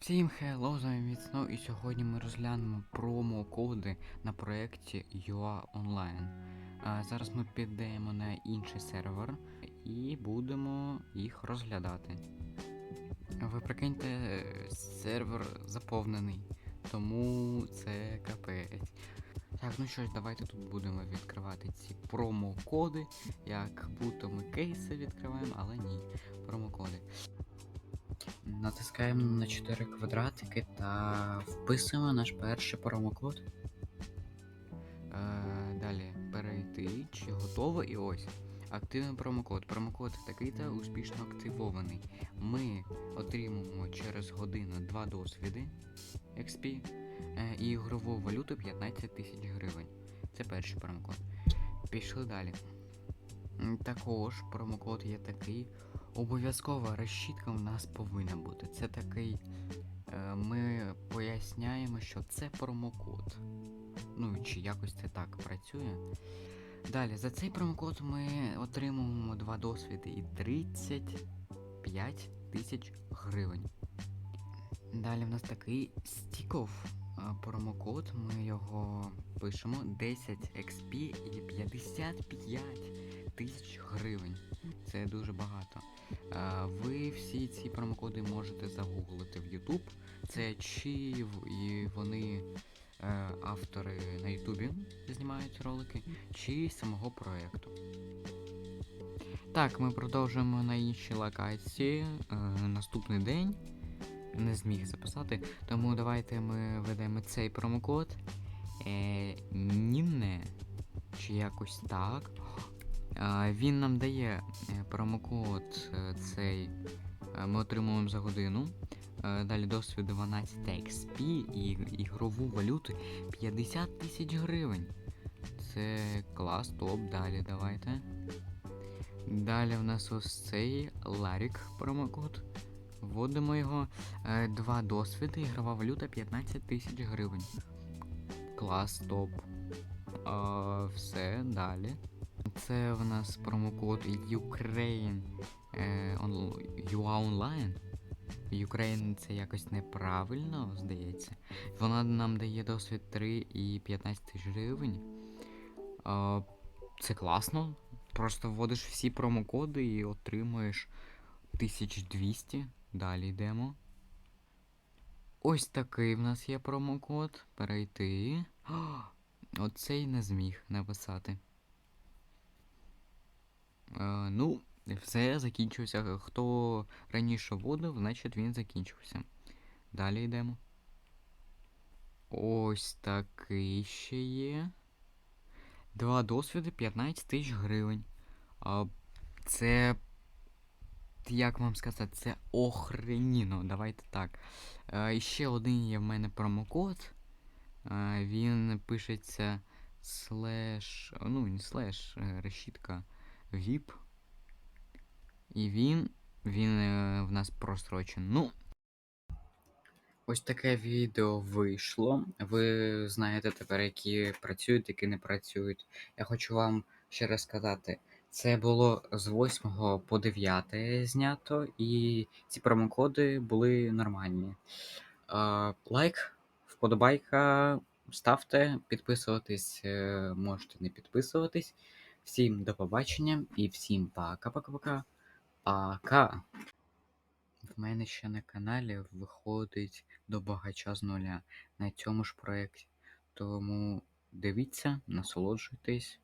Всім хелло, з вами Міцно, і сьогодні ми розглянемо промокоди на проєкті UA Online. Зараз ми підемо на інший сервер і будемо їх розглядати. Ви прикиньте, сервер заповнений, тому це капець. Так, ну що ж, давайте тут будемо відкривати ці промокоди, як будто ми кейси відкриваємо, але ні, промокоди. Натискаємо на 4 квадратики та вписуємо наш перший промокод. Е, далі перейти, чи готово, і ось. Активний промокод. Промокод такий та успішно активований. Ми отримуємо через годину 2 досвіди XP е, і ігрову валюту 15 тисяч гривень. Це перший промокод. Пішли далі. Також промокод є такий. Обов'язкова решітка в нас повинна бути. Це такий. е, Ми поясняємо, що це промокод. Ну, чи якось це так працює. Далі, за цей промокод ми отримуємо два досвіди і 35 тисяч гривень. Далі в нас такий стіков е, промокод. Ми його пишемо 10 XP і 55 тисяч гривень. Це дуже багато. Е, Ви всі ці промокоди можете загуглити в YouTube. Це чи і вони е, автори на Ютубі знімають ролики, чи самого проєкту. Так, ми продовжуємо на іншій локації. Е, Наступний день. Не зміг записати, тому давайте ми ведемо цей промокод. Е, Нінне. Чи якось так. Він нам дає е, промокод е, цей. е, Ми отримуємо за годину. Далі досвід 12 XP і ігрову валюту 50 тисяч гривень. Це клас, топ, далі давайте. Далі в нас ось цей Ларік промокод. Вводимо його. Два досвіди, ігрова валюта 15 тисяч гривень. Клас, топ. Все, далі. Це в нас промокод Ukraine е, UA Online. Ukraine це якось неправильно, здається. Вона нам дає досвід 3 і 15 тисяч гривень. Це класно. Просто вводиш всі промокоди і отримуєш 1200. Далі йдемо. Ось такий в нас є промокод. Перейти. Оцей не зміг написати. Е, ну, все закінчився. Хто раніше вводив, значить він закінчився. Далі йдемо. Ось такий ще є. Два досвіди 15 тисяч гривень. Це. Як вам сказати, це охреніно. Давайте так. Е, ще один є в мене промокод. Е, він пишеться слеш. Ну, не слеш, решітка VIP. І він. Він е, в нас прострочен. Ну. Ось таке відео вийшло. Ви знаєте тепер, які працюють, які не працюють. Я хочу вам ще раз сказати. Це було з 8 по 9 знято, і ці промокоди були нормальні. Е, лайк, вподобайка, ставте, підписуватись, е, можете не підписуватись. Всім до побачення і всім пока-пока-пока. Пока. В мене ще на каналі виходить до багача з нуля на цьому ж проєкті. Тому дивіться, насолоджуйтесь.